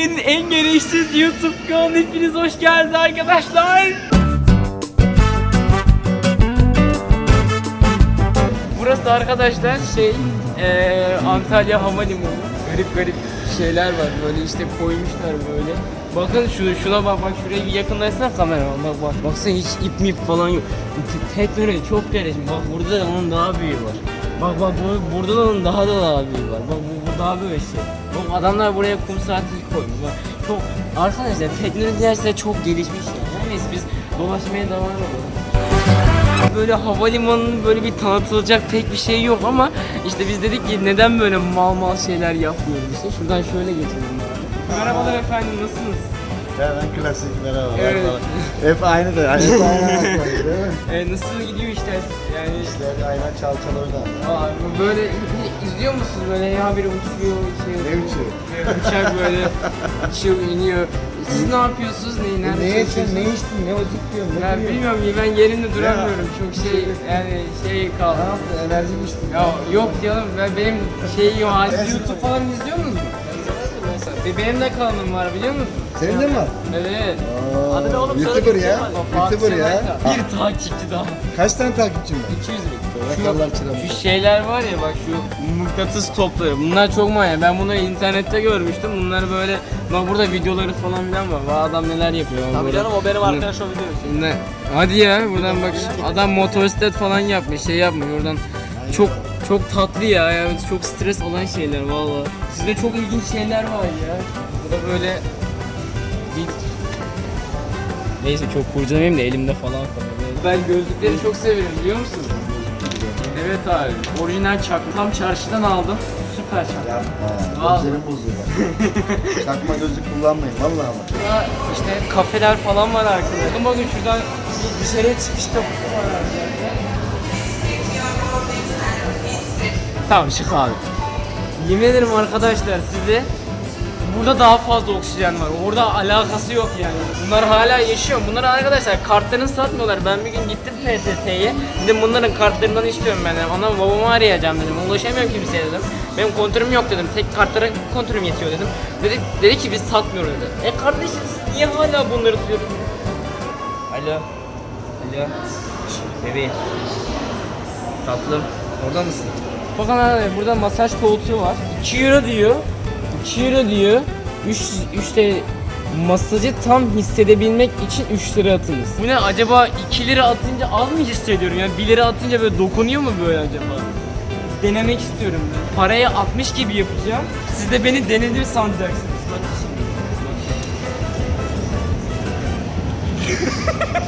Türkiye'nin en gereksiz YouTube kanalı hepiniz hoş geldiniz arkadaşlar. Burası arkadaşlar şey eee, Antalya Havalimanı. Garip garip şeyler var böyle işte koymuşlar böyle. Bakın şunu şuna bak bak şuraya bir yakınlaşsana kamera bak bak baksana hiç ip mip falan yok. Te- Teknoloji çok gelişmiş. Bak burada da onun daha büyüğü var. Bak bak bu, burada da onun daha da daha büyüğü var. Bak bu daha böyle şey. Bak adamlar buraya kum saati koymuş. Çok arkadaşlar teknoloji gerçekten çok gelişmiş yani. Neyse biz dolaşmaya devam edelim. Böyle havalimanının böyle bir tanıtılacak pek bir şey yok ama işte biz dedik ki neden böyle mal mal şeyler yapmıyoruz işte. Şuradan şöyle geçelim. Merhabalar efendim nasılsınız? Hemen klasik merhaba. Evet. merhaba. Hep aynı da. Hep aynı değil mi? Ee, nasıl gidiyor işler? Yani İşler aynen çal çal oyna. Aa, böyle izliyor musunuz böyle ya biri uçuyor şey Ne uçuyor? uçak böyle uçuyor iniyor. Siz ne yapıyorsunuz? Ne, nerede Ne çalışıyorsunuz? ne içtin, ne acık diyorsun, ne Ya bilmiyorum ben yerimde duramıyorum. Çok şey yani şey Ne kaldı. yaptın, enerji mi içtin? Ya yok canım ben benim şey yok. Siz YouTube falan izliyor musunuz? Ve benim de kanalım var biliyor musun? Senin de mi var? Evet. Aa, Adı ne oğlum? YouTuber ya. YouTuber ya. Bir takipçi daha. Kaç tane takipçin var? 200 bin. Çıramış. Şu şeyler var ya bak şu mıknatıs topları. Bunlar çok manyak. Ben bunları internette görmüştüm. Bunlar böyle bak burada videoları falan filan var. Bak adam neler yapıyor. Tabii burada- canım o benim Bunu- arkadaş o video. Şimdi hadi ya buradan bak adam motosiklet falan yapmış şey yapmış oradan çok çok tatlı ya yani çok stres olan şeyler valla. Sizde çok ilginç şeyler var ya. Bu da böyle bir... Neyse çok kurcalamayayım da elimde falan kalıyor. Ben gözlükleri çok severim biliyor musun? Evet abi. Orijinal çak tam çarşıdan aldım. Süper çak. Yapma. Vallahi. Gözlerim bozuyor bak. Çakma gözlük kullanmayın vallahi bak. Burada işte kafeler falan var arkada. Bakın şuradan bir dışarıya çıkış kapısı var arkadaşlar. Tamam çık abi. Yemin ederim arkadaşlar size burada daha fazla oksijen var. Orada alakası yok yani. Bunlar hala yaşıyor. Bunlar arkadaşlar kartlarını satmıyorlar. Ben bir gün gittim PTT'ye. Dedim bunların kartlarından istiyorum ben dedim. Ana babamı arayacağım dedim. Ulaşamıyorum kimseye dedim. Benim kontörüm yok dedim. Tek kartlara kontörüm yetiyor dedim. Dedi, dedi ki biz satmıyoruz dedi. E kardeşim siz niye hala bunları tutuyorsunuz? Alo. Alo. Bebeğim. Tatlım. Orada mısın? Bakın abi burada masaj koltuğu var. 2 euro diyor. 2 euro diyor. 3 3 de masajı tam hissedebilmek için 3 lira atınız. Bu ne acaba 2 lira atınca az mı hissediyorum? Yani 1 lira atınca böyle dokunuyor mu böyle acaba? Denemek istiyorum ben. Parayı 60 gibi yapacağım. Siz de beni denedim sanacaksınız. Bak şimdi.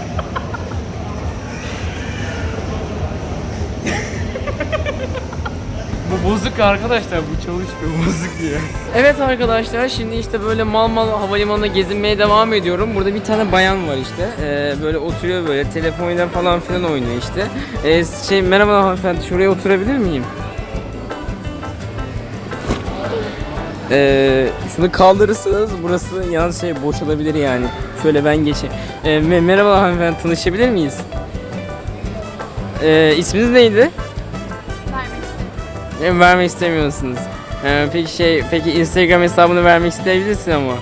bozuk arkadaşlar bu çalışmıyor bozuk diye. Evet arkadaşlar şimdi işte böyle mal mal havalimanına gezinmeye devam ediyorum. Burada bir tane bayan var işte. Ee, böyle oturuyor böyle telefonuyla falan filan oynuyor işte. Ee, şey merhaba hanımefendi şuraya oturabilir miyim? Ee, şunu kaldırırsanız burası yalnız şey boşalabilir yani. Şöyle ben geçeyim. Ee, me- merhaba hanımefendi tanışabilir miyiz? Ee, isminiz neydi? E, vermek istemiyorsunuz. Ee, peki şey, peki Instagram hesabını vermek isteyebilirsin ama.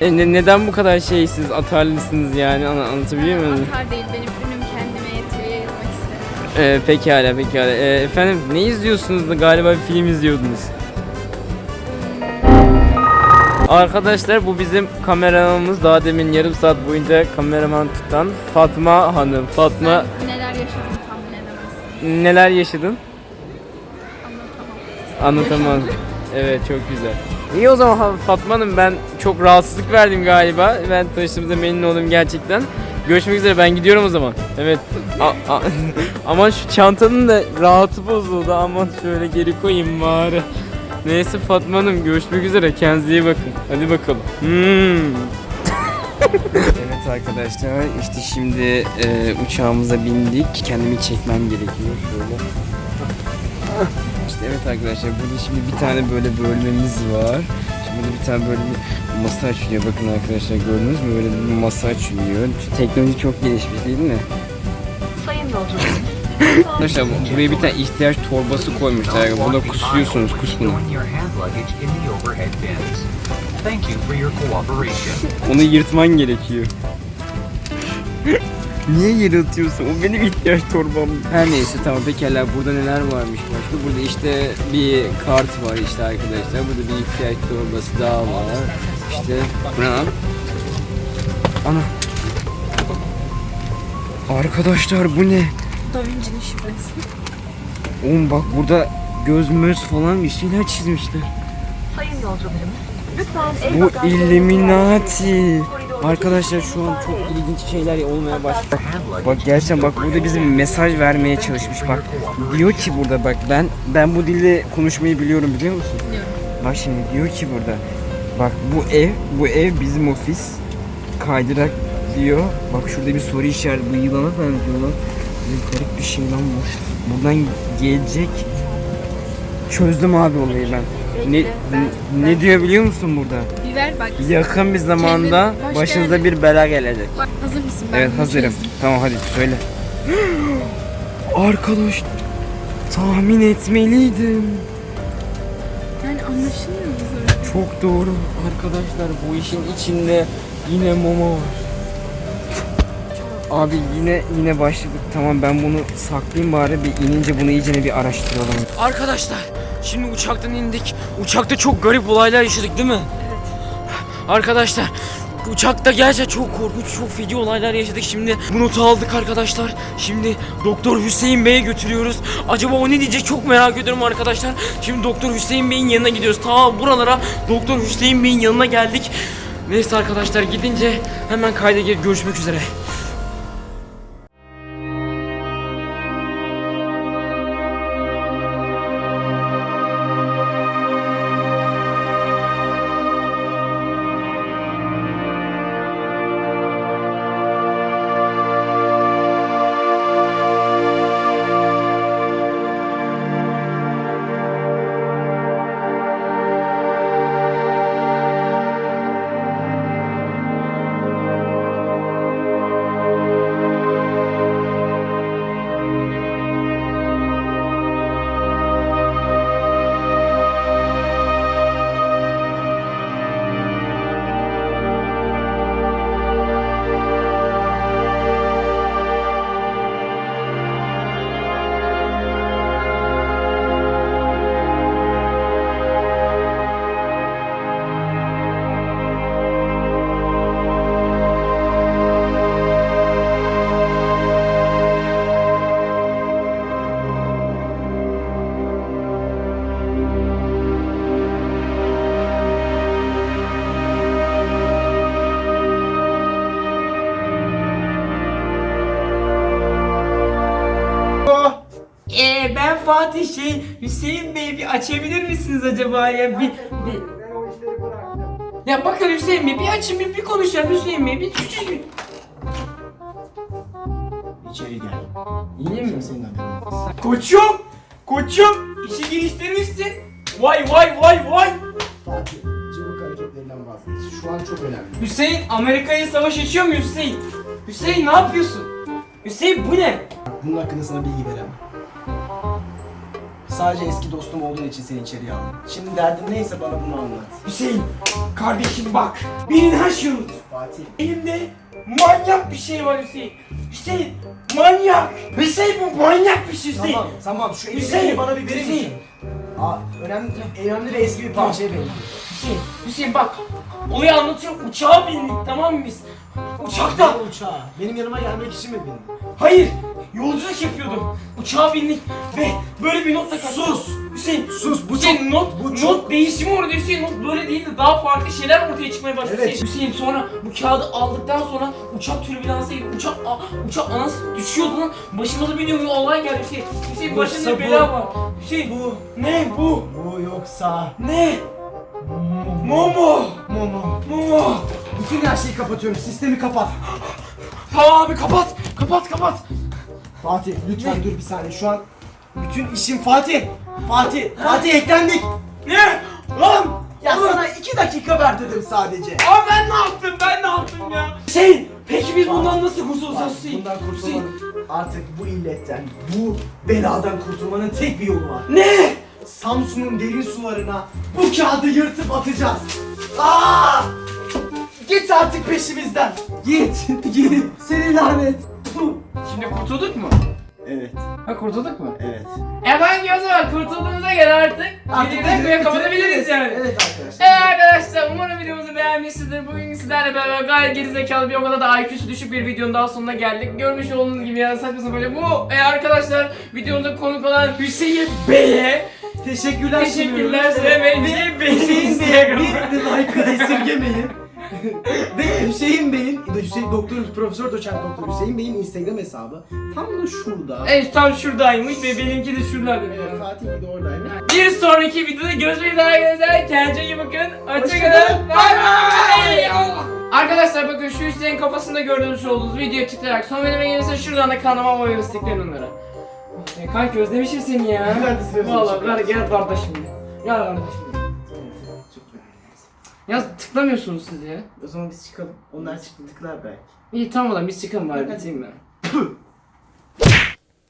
E, ne- neden bu kadar şeysiniz, atarlısınız yani Ana, anlatabiliyor muyum? Atar değil, benim ürünüm kendime yetiyor, yayılmak istemiyorum. Ee, pekala, pekala. Ee, efendim ne izliyorsunuz da galiba bir film izliyordunuz. Arkadaşlar bu bizim kameramanımız daha demin yarım saat boyunca kameraman tutan Fatma Hanım. Fatma Ben neler yaşadım tahmin edemezsin. neler yaşadın? Anlatamam. Evet çok güzel. İyi o zaman Fatma Hanım ben çok rahatsızlık verdim galiba. Ben tanıştığımıza memnun oldum gerçekten. Görüşmek üzere ben gidiyorum o zaman. Evet. A- a- aman şu çantanın da rahatı bozuldu. Aman şöyle geri koyayım bari. Neyse Fatma Hanım görüşmek üzere. Kendinize iyi bakın. Hadi bakalım. Hmm. evet arkadaşlar işte şimdi e, uçağımıza bindik. Kendimi çekmem gerekiyor şöyle. Evet arkadaşlar burada şimdi bir tane böyle bölmemiz var. Şimdi burada bir tane böyle bir masa açılıyor. Bakın arkadaşlar gördünüz mü? Böyle bir masa açılıyor. Şu teknoloji çok gelişmiş değil mi? Sayın yolcular. Arkadaşlar bu- buraya bir tane ihtiyaç torbası koymuşlar. Buna kusuyorsunuz, kus bunu. Storing your hand luggage in the overhead bins. Thank you for your cooperation. Onu yırtman gerekiyor. Niye yere atıyorsun? O benim ihtiyaç torbam. Her neyse tamam pekala burada neler varmış başka? Burada işte bir kart var işte arkadaşlar. Burada bir ihtiyaç torbası daha var. İşte bu ne lan? Ana. Arkadaşlar bu ne? Da Vinci'nin şifresi. Oğlum bak burada göz möz falan bir şeyler çizmişler. Sayın yolcularım. Lütfen el Bu Illuminati. Arkadaşlar şu an çok ilginç şeyler olmaya başladı. Bak gerçekten bak burada bize bir mesaj vermeye çalışmış bak. Diyor ki burada bak ben ben bu dilde konuşmayı biliyorum biliyor musun? Biliyorum. Bak şimdi diyor ki burada bak bu ev bu ev bizim ofis kaydırak diyor. Bak şurada bir soru işareti bu yılana benziyor lan. Bir garip bir şey lan bu. Buradan gelecek. Çözdüm abi olayı ben. Ne, ben- ne, ne diyor biliyor musun burada? Biber bak. Yakın bir zamanda Kendin- hoş başınıza geldin. bir bela gelecek. Bak hazır mısın? Ben Evet hazırım. çözdüm. Tamam hadi söyle. Arkadaş tahmin etmeliydim. Yani anlaşılmıyor mu böyle? Çok doğru. Arkadaşlar bu işin içinde yine Momo var. Abi yine yine başladık. Tamam ben bunu saklayayım bari bir inince bunu iyicene bir araştıralım. Arkadaşlar şimdi uçaktan indik. Uçakta çok garip olaylar yaşadık değil mi? Arkadaşlar uçakta gerçekten çok korkunç, çok feci olaylar yaşadık. Şimdi bu notu aldık arkadaşlar. Şimdi Doktor Hüseyin Bey'e götürüyoruz. Acaba o ne diyecek çok merak ediyorum arkadaşlar. Şimdi Doktor Hüseyin Bey'in yanına gidiyoruz. Ta buralara Doktor Hüseyin Bey'in yanına geldik. Neyse arkadaşlar gidince hemen kayda girip görüşmek üzere. Fatih şey Hüseyin Bey bir açabilir misiniz acaba ya bir, bir... Ya bakın Hüseyin Bey bir açın bir, bir konuşalım Hüseyin Bey bir küçük bir... İçeri gel. İyi mi? Senin haberin. Koçum! Koçum! İşi geliştirmişsin. Vay vay vay vay! Fatih, cıvık hareketlerinden vazgeç. Şu an çok önemli. Hüseyin Amerika'ya savaş açıyor mu Hüseyin? Hüseyin ne yapıyorsun? Hüseyin bu ne? Bunun hakkında sana bilgi veremem. Sadece eski dostum olduğun için seni içeriye aldım. Şimdi derdin neyse bana bunu anlat. Hüseyin kardeşim bak. Benim her şeyi unut. Fatih, Elimde manyak bir şey var Hüseyin. Hüseyin manyak. Hüseyin bu manyak bir şey Hüseyin. Tamam, tamam. Şu Hüseyin, bana bir verir Hüseyin. misin? Aa, önemli, önemli ve eski bir parçaya benziyor. Hüseyin, Hüseyin bak. Olayı anlatıyorum. Uçağa bindik tamam mı biz? Uçakta. Uçağa? Benim yanıma gelmek için mi bindin? Hayır. Yolculuk yapıyordum. Uçağa bindik ve böyle bir notla kaçtık. Sus! Hüseyin Sus, bu Hüseyin çok- not, bu not çok- değişimi orada Hüseyin not böyle değil de daha farklı şeyler ortaya çıkmaya başladı. Evet. Hüseyin, Hüseyin sonra bu kağıdı aldıktan sonra uçak türbülansa girdi. Uçak, a, uçak anası düşüyordu lan. Başımıza bir bir olay geldi Hüseyin. Hüseyin Bu başında bir bela var. Hüseyin Bu, ne bu? bu yoksa... Ne? Momo. Momo. Momo. Bütün her şeyi kapatıyorum. Sistemi kapat. Tamam abi kapat. Kapat kapat. Fatih lütfen dur bir saniye. Şu an bütün işim Fatih. Fatih. Fatih eklendik. Ne? Lan. Ya Oğlum. sana iki dakika ver dedim sadece. Abi ben ne yaptım? Ben ne yaptım ya? Hüseyin, peki biz bundan nasıl kurtulacağız Hüseyin? Bundan Hüseyin. kurtulmanın artık bu illetten, bu beladan kurtulmanın tek bir yolu var. Ne? Samsun'un derin sularına bu kağıdı yırtıp atacağız. Aa! Git artık peşimizden. Git, git. Seni lanet. Şimdi kurtulduk mu? Evet, Ha kurtulduk mu? evet. E bence o zaman kurtulduğumuza göre artık videoyu buraya kapatabiliriz yani. Evet arkadaşlar. Evet arkadaşlar umarım videomuzu beğenmişsinizdir. Bugün sizlerle beraber gayet gerizekalı bir o kadar da IQ'su düşük bir videonun daha sonuna geldik. Görmüş olduğunuz gibi yani saçma sapan böyle bu e, arkadaşlar videomuza konuk olan Hüseyin Bey'e Teşekkürler teşekkürler ve Hüseyin Bey'in Instagram'ı. bir like'ı esirgemeyin. Ve Hüseyin Bey'in, Hüseyin Doktor, Profesör Doçent Doktor Hüseyin Bey'in Instagram hesabı tam da şurada. Evet tam şuradaymış ve benimki de şuradaydı. Evet, Fatih de oradaymış. Bir sonraki videoda görüşmek üzere arkadaşlar. Kendinize iyi bakın. Hoşçakalın. Bay bay. Arkadaşlar bakın şu Hüseyin kafasında gördüğünüz olduğunuz videoya tıklayarak son bölüme gelirse şuradan da kanalıma abone olmayı tıklayın onlara. Kanka özlemişim seni ya. Özlemişim. Valla ver gel kardeşim. Gel kardeşim. Ya tıklamıyorsunuz siz ya. O zaman biz çıkalım. Onlar çıktı tıklar belki. İyi tamam o zaman biz çıkalım bari biteyim ben.